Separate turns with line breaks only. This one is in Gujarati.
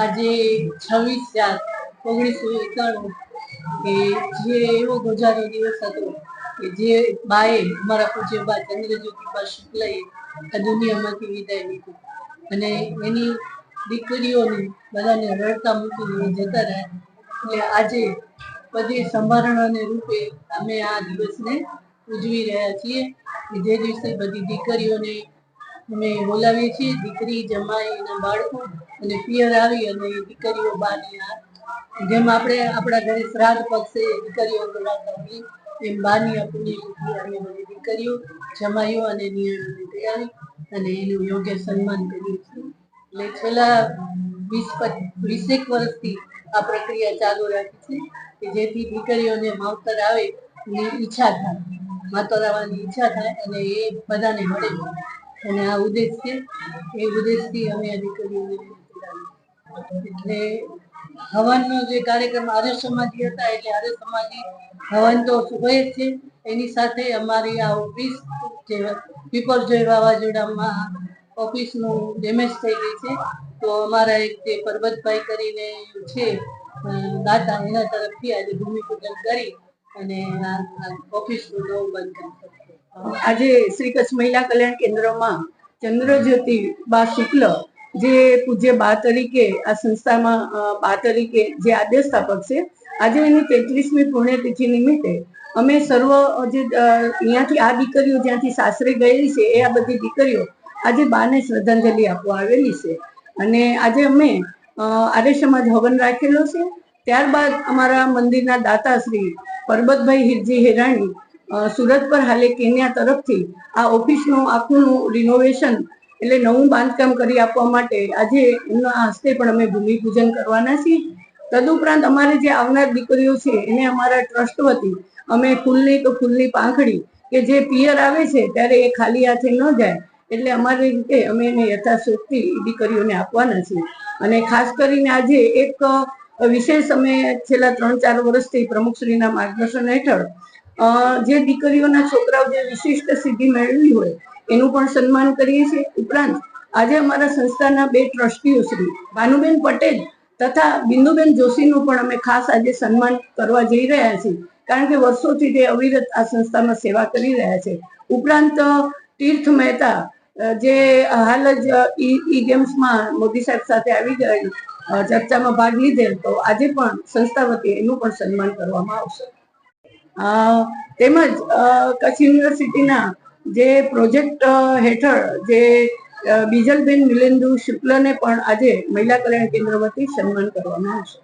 આજે છવ્વીસ ચાર, ઓગણીસો એકાણું, કે જે એવો ગોજારો દિવસ હતો કે જે બાએ અમારા પૂજ્ય બા ચંદ્રજ્યોતિબા શુક્લએ આ દુનિયામાંથી વિદાય લીધું. અને એની દીકરીઓને બધાને રડતા મૂકીને જતા રહ્યા. એટલે આજે બધી સંભારણાને રૂપે અમે આ દિવસને ઉજવી રહ્યા છીએ જે દિવસે બધી દીકરીઓને અમે બોલાવીએ છીએ. દીકરી જમાઈ એના બાળકો અને પિયર આવી અને દીકરીઓ બાની આ. જેમ આપણે આપણા ઘરે શ્રાદ્ધ પક્ષે દીકરીઓ બોલાવતા હોઈએ. એમ બાની આપણી આવી બધી દીકરીઓ જમાઈઓ અને નિયણની તૈયારી અને એનું યોગ્ય સન્માન કરીએ છીએ. એટલે છેલ્લા વીસ વીસેક વર્ષથી આ પ્રક્રિયા ચાલુ રાખી છે કે જેથી દીકરીઓને માવતર આવે એની ઈચ્છા થાય. માતર આવવાની ઈચ્છા થાય અને એ બધાને મળે. અને આ ઉદ્દેશ છે, એ ઉદ્દેશથી અમે આ એટલે હવનનો જે કાર્યક્રમ આર્ય સમાજી હતા, એટલે આર્ય સમાજી હવન તો હોય જ છે, એની સાથે અમારી આ ઓફિસ જે પીપરજોય વાવાઝોડામાં ઓફિસનું ડેમેજ થઈ ગઈ છે. તો અમારા એક જે પરબતભાઈ કરીને છે દાતા એના તરફથી આજે ભૂમિપૂજન કરી અને ઓફિસનું નવું બંધ કર્યું
આજે શ્રી કચ્છ મહિલા કલ્યાણ કેન્દ્રમાં ચંદ્રજ્યોતિ બા શુક્લ જે પૂજ્ય બા તરીકે આ સંસ્થામાં બા તરીકે જે આદ્ય સ્થાપક છે, આજે એની તેત્રીસમી પુણ્યતિથિ નિમિત્તે અમે સર્વ જે અહીંયાથી આ દીકરીઓ જ્યાંથી સાસરે ગયેલી છે, એ આ બધી દીકરીઓ આજે બાને શ્રદ્ધાંજલિ આપવા આવેલી છે. અને આજે અમે આર્ય સમાજ હવન રાખેલો છે. ત્યારબાદ અમારા મંદિરના દાતા શ્રી પરબતભાઈ હિરજી હેરાણી સુરત પર હાલે કેન્યા તરફથી આ ઓફિસનું આખું રિનોવેશન એટલે નવું બાંધકામ કરી આપવા માટે આજે એમના હસ્તે પણ અમે ભૂમિપૂજન કરવાના છીએ. તદુપરાંત અમારે જે આવનાર દીકરીઓ છે, એને અમારા ટ્રસ્ટ વતી અમે ફૂલની તો ફૂલની પાંખડી કે જે પિયર આવે છે ત્યારે એ ખાલી હાથે ન જાય. એટલે અમારી રીતે અમે એને યથાશક્તિ દીકરીઓને આપવાના છીએ. અને ખાસ કરીને આજે એક વિશેષ અમે છેલ્લા ત્રણ ચાર વર્ષથી પ્રમુખશ્રીના માર્ગદર્શન હેઠળ જે દીકરીઓના છોકરાઓ જે વિશિષ્ટ સિદ્ધિ મેળવી હોય, એનું પણ સન્માન કરીએ છીએ. ઉપરાંત, આજે અમારા સંસ્થાના બે ટ્રસ્ટીઓ શ્રી ભાનુબેન પટેલ તથા બિંદુબેન જોશીનું પણ અમે ખાસ આજે સન્માન કરવા જઈ રહ્યા છીએ. કારણ કે વર્ષોથી તે અવિરત આ સંસ્થામાં સેવા કરી રહ્યા છે. ઉપરાંત, તીર્થ મહેતા જે હાલ જ ઈ ગેમ્સમાં મોદી સાહેબ સાથે આવી ગયેલ ચર્ચામાં ભાગ લીધેલ, તો આજે પણ સંસ્થા વતી એનું પણ સન્માન કરવામાં આવશે. તેમજ કચ્છ યુનિવર્સિટીના જે પ્રોજેક્ટ હેઠળ જે બીજલબેન મિલેન્દુ શુક્લને પણ આજે મહિલા કલ્યાણ કેન્દ્ર વતી સન્માન કરવામાં આવશે.